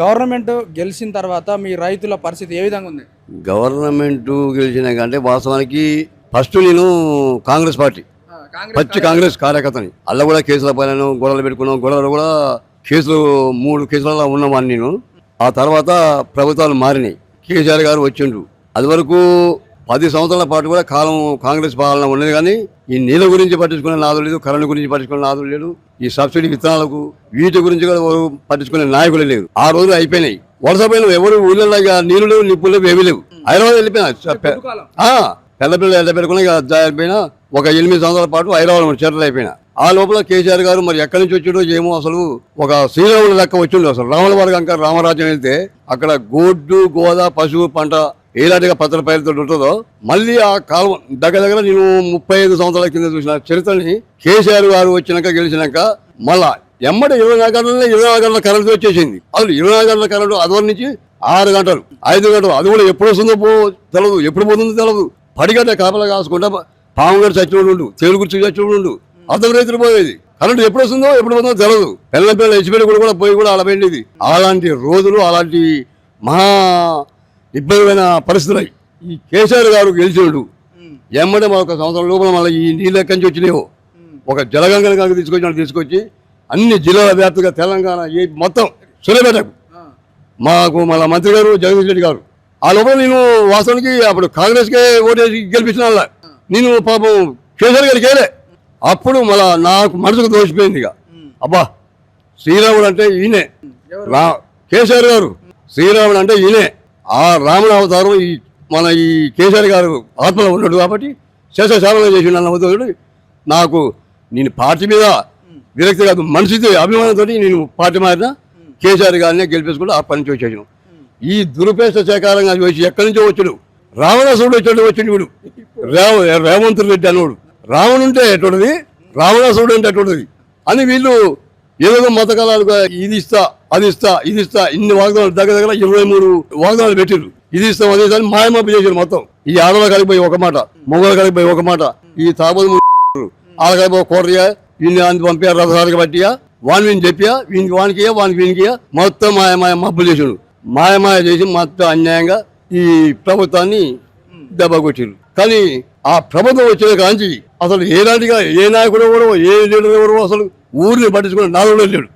Government గెలిచిన తర్వాత మీ రైతుల పరిస్థితి ఏ విధంగా ఉంది? గవర్నమెంట్ గెలిచినాక అంటే వాస్తవానికి ఫస్ట్ నేను కాంగ్రెస్ పార్టీ. పచ్చి కాంగ్రెస్ కార్యకర్తని. అల్ల కూడా కేసుల పైన గొడవలు పెట్టుకున్నాం. గొడవలు కూడా కేసులు మూడు కేసులలో ఉన్నామని నేను. ఆ తర్వాత ప్రభుత్వాలు మారినాయి. కేసీఆర్ గారు వచ్చిండ్రు. అది వరకు పది సంవత్సరాల పాటు కూడా కాలం కాంగ్రెస్ పాలన ఉన్నది కానీ ఈ నీళ్ళ గురించి పట్టించుకునే నాదులు లేదు కరెంట్ గురించి పట్టించుకునే నాదులు లేదు ఈ సబ్సిడీ విత్తనాలకు వీటి గురించి కూడా పట్టించుకునే నాయకులు లేరు. ఆ రోజులు అయిపోయినాయి. వలస పైన ఎవరు ఊళ్ళో ఇక నీళ్ళు లేవు నిప్పులు లేవు ఏమీ లేవు. హైదరాబాద్ వెళ్ళిపోయినా? పెద్ద పిల్లలు జారిపోయినా ఒక ఎనిమిది సంవత్సరాల పాటు హైదరాబాద్ చెట్లు అయిపోయినా. ఆ లోపల కేసీఆర్ గారు మరి ఎక్కడి నుంచి వచ్చిండో ఏమో అసలు ఒక శ్రీరాముల లెక్క వచ్చిండు అసలు. రాముల వారి అంక రామరాజ్యం వెళ్తే అక్కడ గోడ్డు గోదా పశువు పంట ఏలాంటిగా పత్ర ఉంటుందో మళ్ళీ ఆ కాలం దగ్గర దగ్గర నేను ముప్పై ఐదు సంవత్సరాల కింద చూసిన చరిత్రని కేసీఆర్ గారు వచ్చినాక గెలిచినాక మళ్ళా ఎమ్మడి ఇరవై నాలుగు గంటల ఇరవై నాలుగు గంటల కరెంట్ వచ్చేసింది. అసలు ఇరవై నాలుగు గంటల కరెంటు అదవరి నుంచి ఆరు గంటలు ఐదు గంటలు అది కూడా ఎప్పుడు వస్తుందో పో తెలదు ఎప్పుడు పోతుందో తెలదు పడిగట్ట కాపలా కాసుకుంటా పాము గడి చచ్చినోడు ఉండు తేలు గుర్చి చచ్చినోడు ఉండు అర్థం రైతులు పోయేది. కరెంటు ఎప్పుడు వస్తుందో ఎప్పుడు పోతుందో తెలియదు పిల్లల పిల్లలు హెచ్చిపెట్టి కూడా పోయి కూడా అలా అలాంటి రోజులు అలాంటి మహా ఇబ్బందిమైన పరిస్థితులు. ఈ కేసీఆర్ గారు గెలిచినోడు ఎమ్మడే ఒక సంవత్సరం లోపల మళ్ళీ ఈ నీళ్ళు ఎక్కడి నుంచి వచ్చినాయో. ఒక జలగంగని కనుక తీసుకొచ్చి తీసుకొచ్చి అన్ని జిల్లాల వ్యాప్తిగా తెలంగాణ ఏ మొత్తం సురేపేటకు. మాకు మన మంత్రి గారు జగదీష్ రెడ్డి గారు. ఆ లోపల నేను వాస్తవానికి అప్పుడు కాంగ్రెస్కే ఓటేసి గెలిపించిన వాళ్ళ. నేను పాపం కేసీఆర్ గారికి వేయలే అప్పుడు మళ్ళా నాకు మనసుకు దోషిపోయింది ఇక. అబ్బా శ్రీరాముడు అంటే ఈయనే. కేసీఆర్ గారు. శ్రీరాముడు అంటే ఈయనే. ఆ రాముడు అవతారం ఈ మన ఈ కేసీఆర్ గారు ఆత్మలో ఉన్నాడు కాబట్టి శేషశాలలో చేసి నన్ను అవుతాడు నాకు నేను పార్టీ మీద విరక్తి కాదు మనిషితో అభిమానంతో నేను పార్టీ మారిన కేసీఆర్ గారిని గెలిపించుకుంటూ ఆ పని నుంచి ఈ దురుపేష సేకారంగా వచ్చి ఎక్కడి నుంచో వచ్చాడు? రావణాసుడు వచ్చాడు వచ్చిండు వీడు. రేవ రేవంత్ రెడ్డి అన్నవాడు రావణుంటే అంటే ఎటువంటిది? రావణాసుడు అంటే ఎటువంటిది? అని వీళ్ళు ఏదో మతకాలాలుగా ఇది ఇస్తా అది ఇస్తా ఇది ఇస్తా ఇన్ని వాగ్దానాలు దగ్గర దగ్గర ఇరవై మూడు వాగ్దానాలు పెట్టిరు ఇది ఇస్తాం అది ఇస్తాం అని మాయమాపి చేశారు మొత్తం. ఈ ఆడవాళ్ళ కలిగిపోయి ఒక మాట మొగలు కలిగిపోయి ఒక మాట. ఈ తాబోదు ఆడకాయ కోటయా ఇన్ని అంత పంపారు రథసారికి పట్టియా వాని వీని చెప్పియా వీనికి వానికి వానికి వీనికియా మొత్తం మాయ మాయ మబ్బులు చేసాడు. మాయమాయ చేసి మొత్తం అన్యాయంగా ఈ ప్రభుత్వాన్ని దెబ్బ కొట్టిరు కానీ ఆ ప్రభుత్వం వచ్చిన కాంచి అసలు ఏనాటిగా ఏ నాయకుడు ఎవరో ఏ లీడర్ ఎవరో అసలు ఊరిని పట్టించుకుని నాలుగు లేడు.